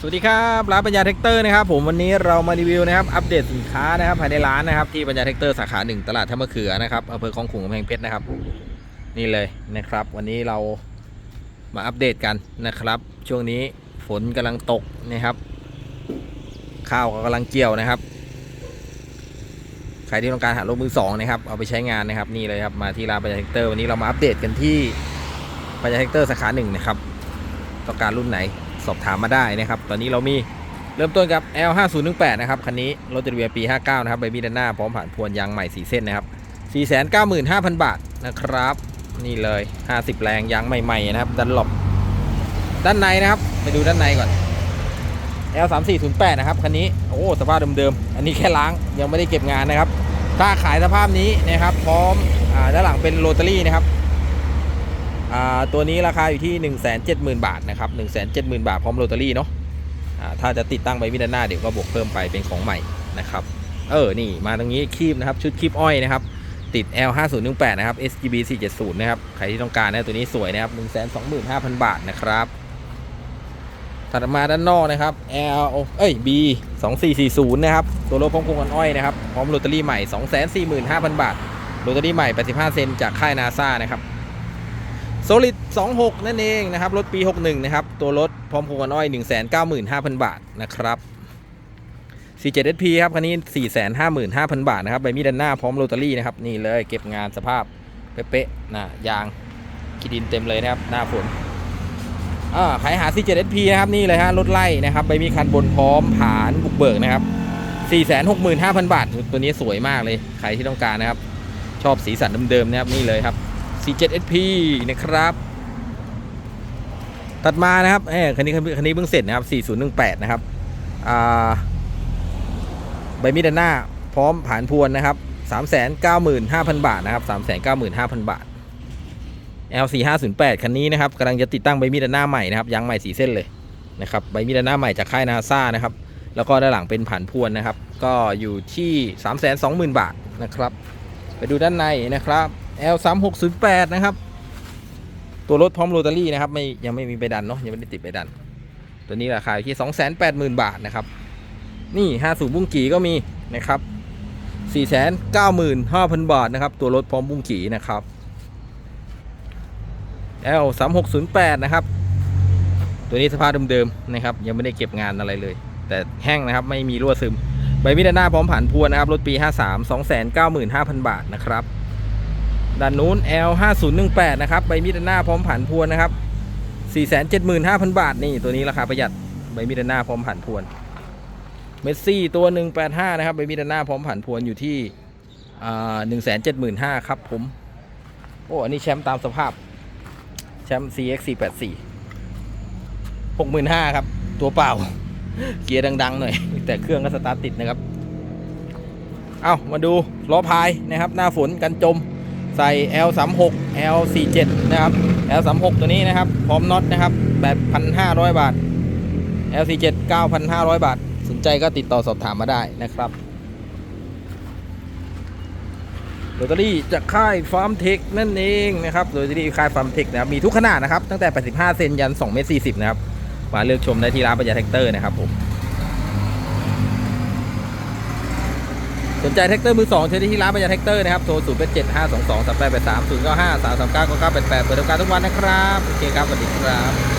สวัสดีครับร้านปัญญาแท็กเตอร์นะครับผมวันนี้เรามารีวิวนะครับอัปเดตสินค้านะครับภายในร้านนะครับที่ปัญญาแท็กเตอร์สาขาหนึ่งตลาดท่ามะเขือนะครับอำเภอคลองขุงกำแพงเพชรนะครับ นี่เลยนะครับ วันนี้เรามาอัปเดตกันนะครับ ช่วงนี้ฝนกำลังตกนะครับ ข้าวก็กำลังเกี่ยวนะครับ ใครที่ต้องการหารถมือสองนะครับเอาไปใช้งานนะครับนี่เลยครับมาที่ร้านปัญญาแท็กเตอร์วันนี้เรามาอัปเดตกันที่ปัญญาแท็กเตอร์สาขาหนึ่งนะครับต้องการรุ่นไหน สอบถามมาได้นะครับ ตอนนี้เรามีเริ่มต้นกับ L 5 0 1 8 นะครับคันนี้รถเจเวียปี 59 นะครับใบมีด้านหน้าพร้อมผ่านพวนยางใหม่ 4 เส้นนะครับ 495,000 บาทนะครับ นี่เลย 50 แรงยางใหม่ๆนะครับดันหลบด้านในนะครับ ไปดูด้านในก่อน L 3 4 0 8 นะครับคันนี้โอ้สภาพเดิมๆ อันนี้แค่ล้างยังไม่ได้เก็บงานนะครับ ถ้าขายสภาพนี้นะครับ พร้อมอด้านหลังเป็นโรตารี่นะครับ ตัวนี้ราคาอยู่ที่ 1 7 0 0 0 0 บาทนะครับ1 7 0 0 0 0 บาทพร้อมโรตารี่เนาะถ้าจะติดตั้งใบมีดด้านหน้าเดี๋ยวก็บวกเพิ่มไปเป็นของใหม่นะครับ เออ นี่มาตรงนี้คีบนะครับ ชุดคีบอ้อยนะครับ ติด L 5 0 1 8นะครับ SGB 470นะครับ ใครที่ต้องการนะตัวนี้สวยนะครับ 1 2 5 0 0 0 บาทนะครับ ถัดมาด้านนอกนะครับ L เอ้ย B 2440นะครับ ตัวรถพร้อมโครงกันอ้อยนะครับ พร้อมโรตารี่ใหม่ 245,000 บาท โรตารี่ใหม่ 85 เซนจากค่ายนาซานะครับ โซลิด26 นั่นเองนะครับ รถปี 61 นะครับ ตัวรถพร้อมโครงกันอ้อย 195,000 บาทนะครับ 47SP ครับ คันนี้ 455,000 บาทนะครับใบมีดด้านหน้าพร้อมโรตารี่นะครับ นี่เลยเก็บงานสภาพเป๊ะๆนะยางขีดินเต็มเลยนะครับ หน้าฝนอ่าใครหา 47SP นะครับ นี่เลยฮะรถไล่นะครับใบมีคันบนพร้อมผานบุกเบิกนะครับ 465,000 บาท ตัวนี้สวยมากเลย ใครที่ต้องการนะครับ ชอบสีสันเดิมๆนะครับนี่เลยครับ 47SP นะครับ ตัดมานะครับเอ้คันนี้คันนี้เพิ่งเสร็จนะครับ 4018 นะครับใบมีดหน้า พร้อมผ่านพวนนะครับ 395,000 บาทนะครับ 395,000 บาท L4508 คันนี้นะครับกำลังจะติดตั้งใบมีดหน้าใหม่นะครับยางใหม่สีเส้นเลยนะครับใบมีดหน้าใหม่จากค่ายนาซานะครับ แล้วก็ด้านหลังเป็นผ่านพวนนะครับ ก็อยู่ที่ 320,000 บาทนะครับ ไปดูด้านในนะครับ L3608 นะครับ ตัวรถพร้อมโรตารี่นะครับไม่ยังไม่มีใบดันเนาะยังไม่ได้ติดใบดัน ตัวนี้ราคาอยู่ที่280,000 บาทนะครับ นี่50บุ้งกี่ก็มีนะครับ495,000 บาทนะครับ ตัวรถพร้อมบุ้งกี่นะครับ L 3608นะครับ ตัวนี้สภาพเดิมๆนะครับ ยังไม่ได้เก็บงานอะไรเลย แต่แห้งนะครับไม่มีรั่วซึมใบมีดหน้าพร้อมผ่านพวนนะครับรถปี 53 295,000 บาทนะครับ ด้านนู้น L 5018 นะครับ ใบมีดาหน้าพร้อมผ่านพวนนะครับ 475,000 บาท นี่ตัวนี้ราคาประหยัด ใบมีดาหน้าพร้อมผ่านพวน เมสซี่ตัว 185 นะครับ ใบมีดาหน้าพร้อมผ่านพวนอยู่ที่อ่า175,000ครับผม โอ้ อันนี้แชมป์ตามสภาพ แชมป์ CX 484 65,000ครับ ตัวเปล่า เกียร์ดังๆหน่อย แต่เครื่องก็สตาร์ทติดนะครับ เอามาดูล้อพายนะครับ หน้าฝนกันจม ใส่ L36 L47 นะครับ L36 ตัวนี้นะครับ พร้อมน็อตนะครับ 8,500 บาท L47 9,500 บาท สนใจก็ติดต่อสอบถามมาได้นะครับโรตารี่จากค่ายฟาร์มเทคนั่นเองนะครับโรตารี่ค่ายฟาร์มเทคนะครับมีทุกขนาดนะครับ ตั้งแต่ 85 เซนยัน 2 เมตร 40 นะครับ มาเลือกชมได้ที่ร้านปัญญาแท็กเตอร์นะครับผม สนใจแท็กเตอร์มือสองเชิญดที่ร้านบริญาแท็กเตอร์นะครับ โทรศูนย์แดเจ็ดห้าสองสองสามแปดแปดสามศูนย์เก้าห้าสามสามเก้าเก้าแปดแปดเปิดทำการทุกวันนะครับ โอเคครับสวัสดีครับ